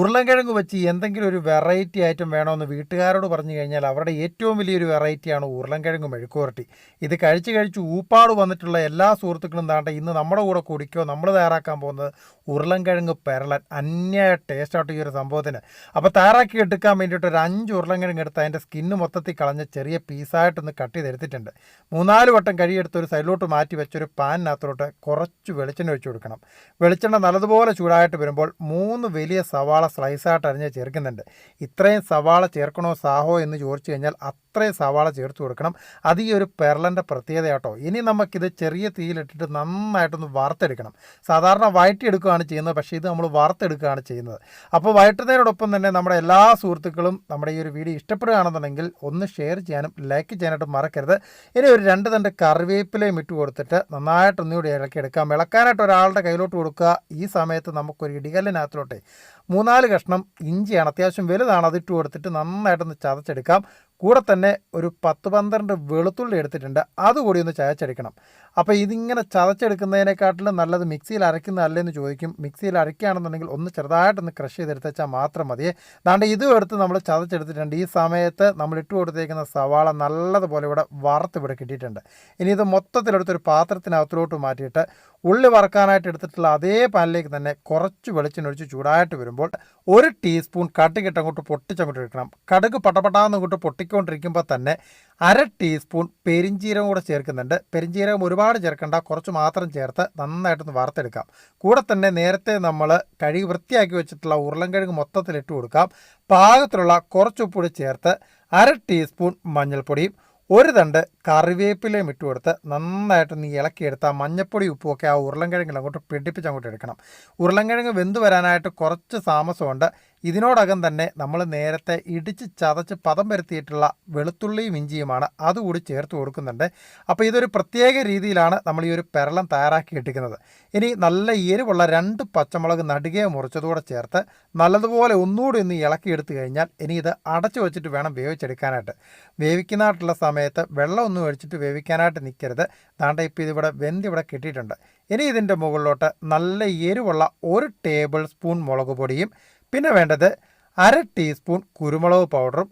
ഉരുളൻകിഴങ്ങ് വെച്ച് എന്തെങ്കിലും ഒരു വെറൈറ്റി ഐറ്റം വേണമെന്ന് വീട്ടുകാരോട് പറഞ്ഞു കഴിഞ്ഞാൽ അവരുടെ ഏറ്റവും വലിയൊരു വെറൈറ്റിയാണ് ഉരുളൻകിഴങ്ങ് മെഴുക്കുവരട്ടി. ഇത് കഴിച്ച് കഴിച്ച് ഊപ്പാട് വന്നിട്ടുള്ള എല്ലാ സുഹൃത്തുക്കളും താണ്ട ഇന്ന് നമ്മുടെ കൂടെ കുടിക്കോ നമ്മൾ തയ്യാറാക്കാൻ പോകുന്നത് ഉരുളൻകിഴങ്ങ് പെരളൻ. അന്യായ ടേസ്റ്റായിട്ട് ഈ ഒരു സംഭവത്തിന്. അപ്പോൾ തയ്യാറാക്കി എടുക്കാൻ വേണ്ടിയിട്ട് ഒരു അഞ്ച് ഉരുളൻകിഴങ്ങ് എടുത്ത് അതിന്റെ സ്കിന്ന് മൊത്തത്തിൽ കളഞ്ഞ ചെറിയ പീസായിട്ടൊന്ന് കട്ട് ചെയ്തെടുത്തിട്ടുണ്ട്. മൂന്നാൽ വട്ടം കഴിയെടുത്ത് ഒരു സൈഡിലോട്ട് മാറ്റി വെച്ചൊരു പാനിനകത്തോട്ട് കുറച്ച് വെളിച്ചെണ്ണ ഒഴിച്ചു കൊടുക്കണം. വെളിച്ചെണ്ണ നല്ലതുപോലെ ചൂടായിട്ട് വരുമ്പോൾ മൂന്ന് വലിയ സവാള സ്ലൈസായിട്ട് അരിഞ്ഞ് ചേർക്കുന്നുണ്ട്. ഇത്രയും സവാള ചേർക്കണോ സാഹോ എന്ന് ചോദിച്ചു കഴിഞ്ഞാൽ അത്രയും സവാള ചേർത്ത് കൊടുക്കണം. അത് ഈ ഒരു പെരളന്റെ പ്രത്യേകത കേട്ടോ ഇനി നമുക്കിത് ചെറിയ തീയിലിട്ടിട്ട് നന്നായിട്ടൊന്ന് വറുത്തെടുക്കണം. സാധാരണ വഴറ്റിയെടുക്കുകയാണ് ചെയ്യുന്നത് പക്ഷേ ഇത് നമ്മൾ വറുത്തെടുക്കുകയാണ് ചെയ്യുന്നത്. അപ്പോൾ വഴറ്റുന്നതിനോടൊപ്പം തന്നെ നമ്മുടെ എല്ലാ സുഹൃത്തുക്കളും നമ്മുടെ ഈ ഒരു വീഡിയോ ഇഷ്ടപ്പെടുകയാണെന്നുണ്ടെങ്കിൽ ഒന്ന് ഷെയർ ചെയ്യാനും ലൈക്ക് ചെയ്യാനായിട്ട് മറക്കരുത്. ഇനി ഒരു രണ്ട് തണ്ട് കറിവേപ്പിലയും ഇട്ട് കൊടുത്തിട്ട് നന്നായിട്ടൊന്നുകൂടി ഇളക്കിയെടുക്കാം. ഇളക്കാനായിട്ട് ഒരാളുടെ കയ്യിലോട്ട് കൊടുക്കുക. ഈ സമയത്ത് നമുക്കൊരു ഇടികല്ലിനകത്തിലോട്ടെ മൂന്നാൽ കഷ്ണം ഇഞ്ചിയാണ്. അത്യാവശ്യം വലുതാണ്. അതിട്ട് കൊടുത്തിട്ട് നന്നായിട്ടൊന്ന് ചതച്ചെടുക്കാം. കൂടെ തന്നെ ഒരു പത്ത് പന്ത്രണ്ട് വെളുത്തുള്ളി എടുത്തിട്ടുണ്ട്. അതുകൂടി ഒന്ന് ചതച്ചെടുക്കണം. അപ്പോൾ ഇതിങ്ങനെ ചതച്ചെടുക്കുന്നതിനെക്കാട്ടിലും നല്ലത് മിക്സിയിൽ അരയ്ക്കുന്നതല്ലെന്ന് ചോദിക്കും. മിക്സിയിൽ അരയ്ക്കുകയാണെന്നുണ്ടെങ്കിൽ ഒന്ന് ചെറുതായിട്ടൊന്ന് ക്രഷ് ചെയ്തെടുത്തേച്ചാൽ മാത്രം മതി ദാണ്ട് ഇതും എടുത്ത് നമ്മൾ ചതച്ചെടുത്തിട്ടുണ്ട്. ഈ സമയത്ത് നമ്മൾ ഇട്ട് കൊടുത്തേക്കുന്ന സവാള നല്ലതുപോലെ ഇവിടെ വറുത്ത് ഇവിടെ കിട്ടിയിട്ടുണ്ട്. ഇനി ഇത് മൊത്തത്തിലെടുത്തൊരു പാത്രത്തിനകത്തിലോട്ട് മാറ്റിയിട്ട് ഉള്ളി വറക്കാനായിട്ട് എടുത്തിട്ടുള്ള അതേ പാനിലേക്ക് തന്നെ കുറച്ച് വെളിച്ചെണ്ണ ഒഴിച്ച് ചൂടായിട്ട് വരുമ്പോൾ ഒരു ടീസ്പൂൺ കടുകിട്ട് അങ്ങോട്ട് പൊട്ടിച്ചങ്ങോട്ട് എടുക്കണം. കടുക് പട്ടപ്പെട്ടാന്ന് അങ്ങോട്ട് പൊട്ടിക്കൊണ്ടിരിക്കുമ്പോൾ തന്നെ അര ടീസ്പൂൺ പെരിഞ്ചീരകം കൂടെ ചേർക്കുന്നുണ്ട്. പെരിഞ്ചീരകം ഒരുപാട് ചേർക്കണ്ട. കുറച്ച് മാത്രം ചേർത്ത് നന്നായിട്ടൊന്ന് വറുത്തെടുക്കാം. കൂടെ തന്നെ നേരത്തെ നമ്മൾ കഴുകി വൃത്തിയാക്കി വെച്ചിട്ടുള്ള ഉരുളൻകിഴങ്ങ് മൊത്തത്തിൽ ഇട്ട് കൊടുക്കാം. പാകത്തിലുള്ള കുറച്ച് ഉപ്പ് കൂടി ചേർത്ത് അര ടീസ്പൂൺ മഞ്ഞൾപ്പൊടിയും ഒരു തണ്ട് കറിവേപ്പിലയും ഇട്ട് കൊടുത്ത് നന്നായിട്ട് നീ ഇളക്കിയെടുത്ത് ആ മഞ്ഞപ്പൊടി ഉപ്പുമൊക്കെ ആ ഉരുളൻകിഴങ്ങിൽ അങ്ങോട്ട് പിടിപ്പിച്ച് അങ്ങോട്ട് എടുക്കണം. ഉരുളൻകിഴങ്ങ് വെന്ത് വരാനായിട്ട് കുറച്ച് താമസമുണ്ട്. ഇതിനോടകം തന്നെ നമ്മൾ നേരത്തെ ഇടിച്ച് ചതച്ച് പദം വരുത്തിയിട്ടുള്ള വെളുത്തുള്ളിയും ഇഞ്ചിയുമാണ് അതുകൂടി ചേർത്ത് കൊടുക്കുന്നുണ്ട്. അപ്പോൾ ഇതൊരു പ്രത്യേക രീതിയിലാണ് നമ്മൾ ഈ ഒരു പെരളം തയ്യാറാക്കി ഇട്ടിക്കുന്നത് ഇനി നല്ല എരിവുള്ള രണ്ട് പച്ചമുളക് നടുകെ മുറിച്ചതുകൂടെ ചേർത്ത് നല്ലതുപോലെ ഒന്നുകൂടി ഒന്ന് ഇളക്കിയെടുത്ത് കഴിഞ്ഞാൽ ഇനി ഇത് അടച്ചു വെച്ചിട്ട് വേണം വേവിച്ചെടുക്കാനായിട്ട്. വേവിക്കുന്നതായിട്ടുള്ള സമയത്ത് വെള്ളം ഒന്നും ഒഴിച്ചിട്ട് വേവിക്കാനായിട്ട് നിൽക്കരുത് താണ്ട ഇപ്പോൾ ഇതിവിടെ വെന്തിവിടെ കിട്ടിയിട്ടുണ്ട്. ഇനി ഇതിന്റെ മുകളിലോട്ട് നല്ല എരിവുള്ള ഒരു ടേബിൾ സ്പൂൺ മുളക് പൊടിയും പിന്നെ വേണ്ടത് അര ടീസ്പൂൺ കുരുമുളക് പൗഡറും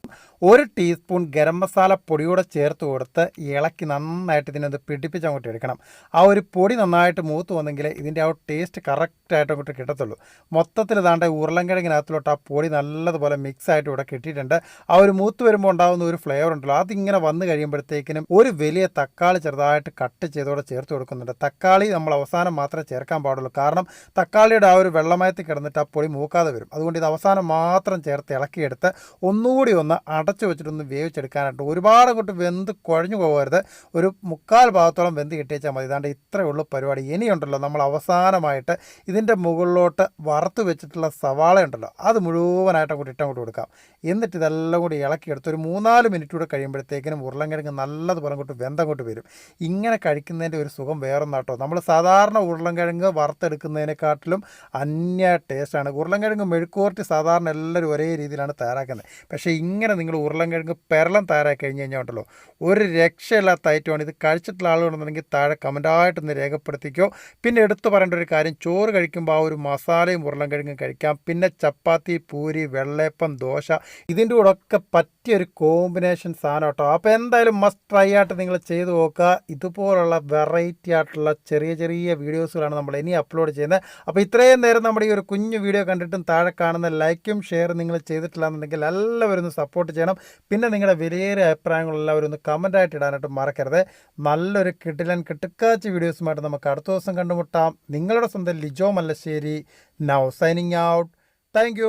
ഒരു ടീസ്പൂൺ ഗരം മസാല പൊടിയോടെ ചേർത്ത് കൊടുത്ത് ഇളക്കി നന്നായിട്ട് ഇതിനൊന്ന് പിടിപ്പിച്ച് അങ്ങോട്ട് എടുക്കണം. ആ ഒരു പൊടി നന്നായിട്ട് മൂത്ത് വന്നെങ്കിൽ ഇതിന്റെ ആ ടേസ്റ്റ് കറക്റ്റായിട്ട് അങ്ങോട്ട് കിട്ടത്തുള്ളൂ. മൊത്തത്തിൽ ഇതാണ്ട് ഉരുളൻകിഴങ്ങിനകത്തിലോട്ട് ആ പൊടി നല്ലതുപോലെ മിക്സ് ആയിട്ട് ഇവിടെ കിട്ടിയിട്ടുണ്ട്. ആ ഒരു മൂത്ത് വരുമ്പോൾ ഉണ്ടാകുന്ന ഒരു ഫ്ലേവർ ഉണ്ടല്ലോ. അതിങ്ങനെ വന്നു കഴിയുമ്പോഴത്തേക്കിനും ഒരു വലിയ തക്കാളി ചെറുതായിട്ട് കട്ട് ചെയ്തോടെ ചേർത്ത് കൊടുക്കുന്നുണ്ട്. തക്കാളി നമ്മൾ അവസാനം മാത്രമേ ചേർക്കാൻ പാടുള്ളൂ. കാരണം തക്കാളിയുടെ ആ ഒരു വെള്ളമയത്തിൽ കിടന്നിട്ട് ആ പൊടി മൂക്കാതെ വരും. അതുകൊണ്ട് ഇത് അവസാനം മാത്രം ചേർത്ത് ഇളക്കിയെടുത്ത് ഒന്നുകൂടി ഒന്ന് അടച്ചു വെച്ചിട്ടൊന്ന് വേവിച്ചെടുക്കാനായിട്ട് ഒരുപാട് അങ്ങോട്ട് വെന്ത് കുഴഞ്ഞു പോകരുത്. ഒരു മുക്കാൽ ഭാഗത്തോളം വെന്ത് കിട്ടിയേച്ചാൽ മതി. ഇതാണ്ട് ഇത്രയേ ഉള്ളൂ പരിപാടി. ഇനിയുണ്ടല്ലോ നമ്മൾ അവസാനമായിട്ട് ഇതിന്റെ മുകളിലോട്ട് വറുത്ത് വെച്ചിട്ടുള്ള സവാള ഉണ്ടല്ലോ അത് മുഴുവനായിട്ട് അങ്ങോട്ട് ഇട്ടങ്ങോട്ട് കൊടുക്കാം. എന്നിട്ട് ഇതെല്ലാം കൂടി ഇളക്കിയെടുത്ത് ഒരു മൂന്നാൽ മിനിറ്റ് കൂടെ കഴിയുമ്പോഴത്തേക്കിനും ഉരുളൻകിഴങ്ങ് നല്ലതുപോലെ അങ്ങോട്ട് വെന്തങ്ങോട്ട് വരും. ഇങ്ങനെ കഴിക്കുന്നതിന്റെ ഒരു സുഖം വേറൊന്നാട്ടോ നമ്മൾ സാധാരണ ഉരുളൻകിഴങ്ങ് വറുത്തെടുക്കുന്നതിനെക്കാട്ടിലും അന്യ ടേസ്റ്റാണ്. ഉരുളൻകിഴങ്ങ് മെഴുക്കുവരട്ടി സാധാരണ എല്ലാവരും ഒരേ രീതിയിലാണ് തയ്യാറാക്കുന്നത്. പക്ഷേ ഇങ്ങനെ നിങ്ങൾ ഉരുളൻകിഴങ്ങ് പെരളം തയ്യാറാക്കി കഴിഞ്ഞ് കഴിഞ്ഞാൽ ഉണ്ടല്ലോ. ഒരു രക്ഷയില്ലാത്ത ഐറ്റമാണ്. ഇത് കഴിച്ചിട്ടുള്ള ആളുകളുണ്ടെങ്കിൽ താഴെ കമന്റായിട്ടൊന്ന് രേഖപ്പെടുത്തിക്കോ. പിന്നെ എടുത്തു പറയേണ്ട ഒരു കാര്യം ചോറ് കഴിക്കുമ്പോൾ ആ ഒരു മസാലയും ഉരുളൻകിഴങ്ങും കഴിക്കാം. പിന്നെ ചപ്പാത്തി പൂരി വെള്ളയപ്പം ദോശ ഇതിന്റെ കൂടെ ഒക്കെ പറ്റിയൊരു കോമ്പിനേഷൻ സാധനം കേട്ടോ. അപ്പോൾ എന്തായാലും മസ്റ്റ് ട്രൈ ആയിട്ട് നിങ്ങൾ ചെയ്ത് നോക്കുക. ഇതുപോലുള്ള വെറൈറ്റി ആയിട്ടുള്ള ചെറിയ ചെറിയ വീഡിയോസുകളാണ് നമ്മൾ ഇനി അപ്ലോഡ് ചെയ്യുന്നത്. അപ്പോൾ ഇത്രയും നേരം നമ്മുടെ ഈ ഒരു കുഞ്ഞു വീഡിയോ കണ്ടിട്ടും താഴെ കാണുന്ന ലൈക്കും ഷെയറും നിങ്ങൾ ചെയ്തിട്ടില്ല എന്നുണ്ടെങ്കിൽ എല്ലാവരും സപ്പോർട്ട് ചെയ്യണം. പിന്നെ നിങ്ങളുടെ വിലയേറിയ അഭിപ്രായങ്ങളെല്ലാം എല്ലാവരും ഒന്ന് കമന്റായിട്ട് ഇടാനായിട്ട് മറക്കരുത്. നല്ലൊരു കിട്ടിലൻ കിട്ടുക്കാച്ച വീഡിയോസുമായിട്ട് നമുക്ക് അടുത്ത ദിവസം കണ്ടുമുട്ടാം. നിങ്ങളുടെ സ്വന്തം Lijo Mallassery. Now signing out thank